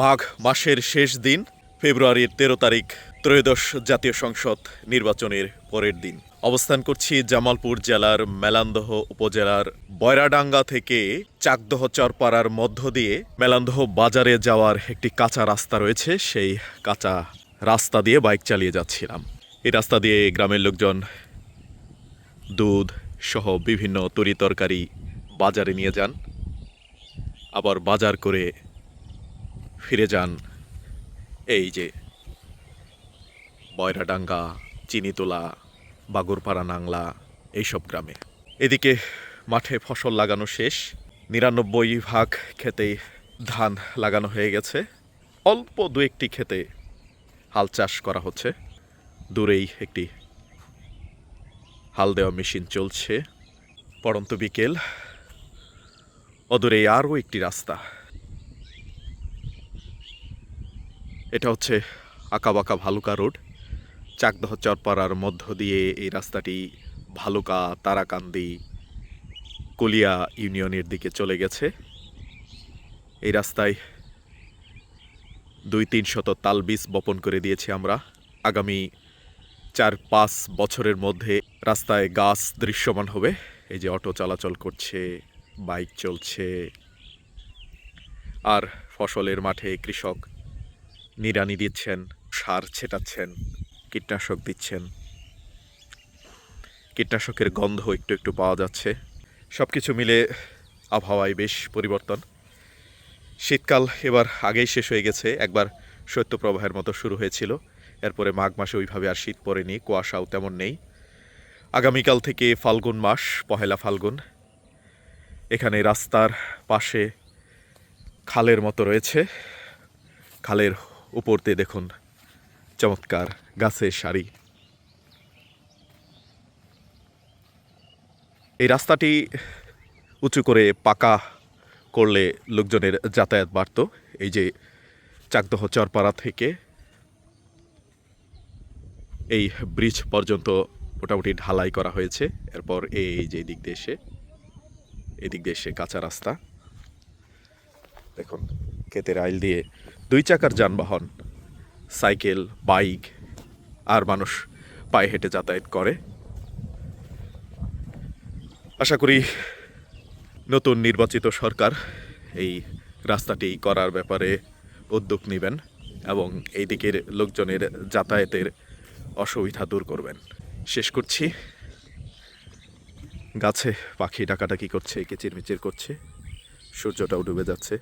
মাঘ মাসের শেষ দিন, ফেব্রুয়ারির তেরো তারিখ, ত্রয়োদশ জাতীয় সংসদ নির্বাচনের পরের দিন। অবস্থান করছি জামালপুর জেলার মেলান্দহ উপজেলার বয়রাডাঙ্গা থেকে চাকদহ চরপাড়ার মধ্য দিয়ে মেলান্দহ বাজারে যাওয়ার একটি কাঁচা রাস্তা রয়েছে। সেই কাঁচা রাস্তা দিয়ে বাইক চালিয়ে যাচ্ছিলাম। এই রাস্তা দিয়ে গ্রামের লোকজন দুধ সহ বিভিন্ন তরি তরকারি বাজারে নিয়ে যান। আবার বাজার করে ফিরে যান। এই যে, বয়রাডাঙ্গা, চিনিতোলা, বাগুরপাড়া নাংলা, এইসব গ্রামে। এদিকে মাঠে ফসল লাগানো শেষ। নিরানব্বই ভাগ খেতে ধান লাগানো হয়ে গেছে। অল্প দু একটি খেতে হাল চাষ করা হচ্ছে। দূরেই একটি হাল দেওয়া মেশিন চলছে। পড়ন্ত বিকেল। অদূরে আরও একটি রাস্তা। এটা হচ্ছে আঁকাবাঁকা ভালুকা রোড। চাকদহ চরপাড়ার মধ্য দিয়ে এই রাস্তাটি ভালুকা, তারাকান্দি, কলিয়া ইউনিয়নের দিকে চলে গেছে। এই রাস্তায় দুই তিন শত তাল বীজ বপন করে দিয়েছি আমরা। আগামী চার পাঁচ বছরের মধ্যে রাস্তায় গাছ দৃশ্যমান হবে। এই যে অটো চলাচল করছে, বাইক চলছে। আর ফসলের মাঠে কৃষক নিড়ানি দিচ্ছেন, সার ছেটাচ্ছেন, কীটনাশক দিচ্ছেন। কীটনাশকের গন্ধ একটু একটু পাওয়া যাচ্ছে। সব কিছু মিলে আবহাওয়ায় বেশ পরিবর্তন। শীতকাল এবার আগেই শেষ হয়ে গেছে। একবার শৈত্যপ্রবাহের মতো শুরু হয়েছিল। এরপরে মাঘ মাসে ওইভাবে আর শীত পড়েনি, কুয়াশাও তেমন নেই। আগামীকাল থেকে ফাল্গুন মাস, পহেলা ফাল্গুন। এখানে রাস্তার পাশে খালের মতো রয়েছে। খালের উপর দিয়ে দেখুন। চমৎকার গাছের সারি। এই রাস্তাটি উঁচু করে পাকা করলে লোকজনের যাতায়াত বাড়ত। এই যে চাকদহ চরপাড়া থেকে এই ব্রিজ পর্যন্ত মোটামুটি ঢালাই করা হয়েছে। এরপর এই যে দিক দিয়ে এদিক এসে কাঁচা রাস্তা। দেখুন, ক্ষেতের আইল দিয়ে দুই চাকার যানবাহন, সাইকেল, বাইক, আর মানুষ পায়ে হেঁটে যাতায়াত করে। আশা করি নতুন নির্বাচিত সরকার এই রাস্তাটি করার ব্যাপারে উদ্যোগ নেবেন এবং এই দিকের লোকজনের যাতায়াতের অসুবিধা দূর করবেন। শেষ করছি। গাছে পাখি ডাকাডাকি করছে কিচিরমিচির করছে। সূর্যটাও ডুবে যাচ্ছে।